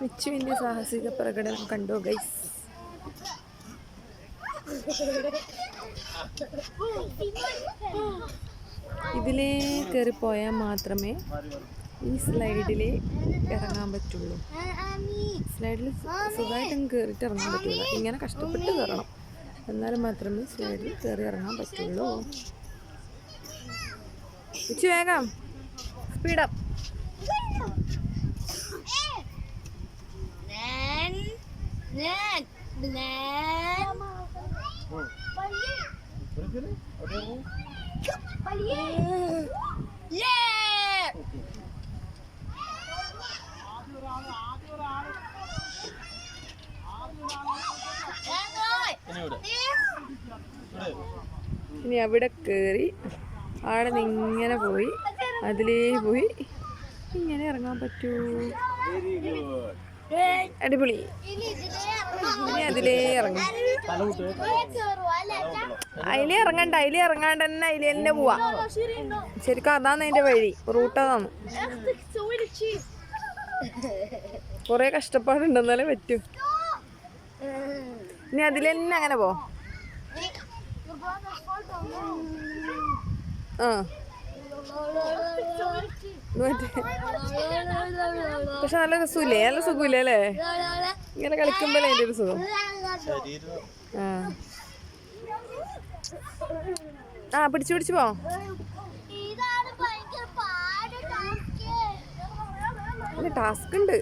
മിച്ചുവിന്റെ സാഹസിക പ്രകടനം കണ്ടോ ഗൈസ് ഇതിലേ കയറിപ്പോയാൽ പോയാൽ മാത്രമേ ഈ സ്ലൈഡിൽ ഇറങ്ങാൻ പറ്റുള്ളൂ. സ്ലൈഡിൽ സുഖമായിട്ടും കയറിയിട്ട് ഇറങ്ങാൻ പറ്റില്ല ഇങ്ങനെ കഷ്ടപ്പെട്ട് കയറണം എന്നാലും മാത്രമേ സ്ലൈഡിൽ കയറി ഇറങ്ങാൻ പറ്റുള്ളൂ. ഉച്ച വേഗം. സ്പീഡപ്പ് ഇനി അവിടെ കയറി ആടെ നിന്ന് ഇങ്ങനെ പോയി അതിലേ പോയി ഇങ്ങനെ ഇറങ്ങാൻ പറ്റൂ. അടിപൊളി. ഇനി അതിലേ ഇറങ്ങും. അതിലേ ഇറങ്ങണ്ട അതിലേ ഇറങ്ങാണ്ട് തന്നെ അതിലേ തന്നെ പോവാ. ശരിക്കും അതാണ് അതിന്റെ വഴി. റൂട്ട് അതാണ്. കൊറേ കഷ്ടപ്പാടുണ്ടെന്നാലേ പറ്റൂ. ഇനി അതിൽ തന്നെ അങ്ങനെ പോ. ആ. പക്ഷെ നല്ല രസമില്ലേ? നല്ല സുഖമില്ലേ അല്ലേ? ഇങ്ങനെ കളിക്കുമ്പോഴേ അതിന്റെ ഒരു സുഖം. ആ. ആ പിടിച്ചു പിടിച്ചു പോ. ഇതാണ് ഭയങ്കര പാട് ടാസ്ക് ടാസ്ക് ഉണ്ട്.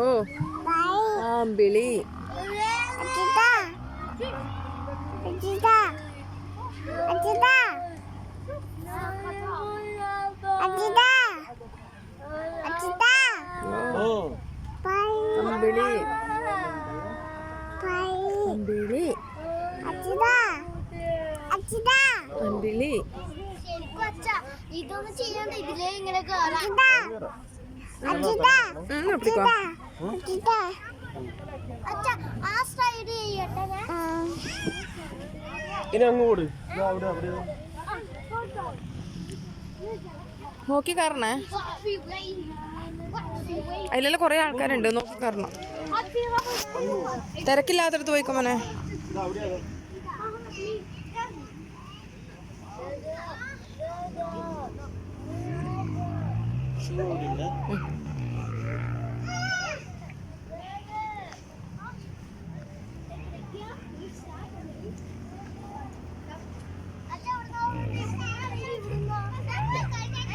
ഓ. ആമ്പിളി അമ്പിളി അമ്പിളി അമ്പിളി. ഇതൊന്നും ചെയ്യണ്ട ഇതിലേ ഇങ്ങനെ കേറാം സൈഡ് ഇനി അങ്ങോട്ട് നോക്കി കയറണേ അതിലെല്ലാം കുറെ ആൾക്കാരുണ്ട്. നോക്കി കയറണം തിരക്കില്ലാത്തടത്ത് പോയിക്കോ മോനെ. അവിടെ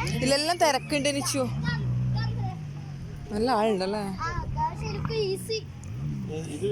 ഇതിലെല്ലാം തിരക്കുണ്ട് നിച്ചു. നല്ല ആളുണ്ടല്ലേ? ഇത്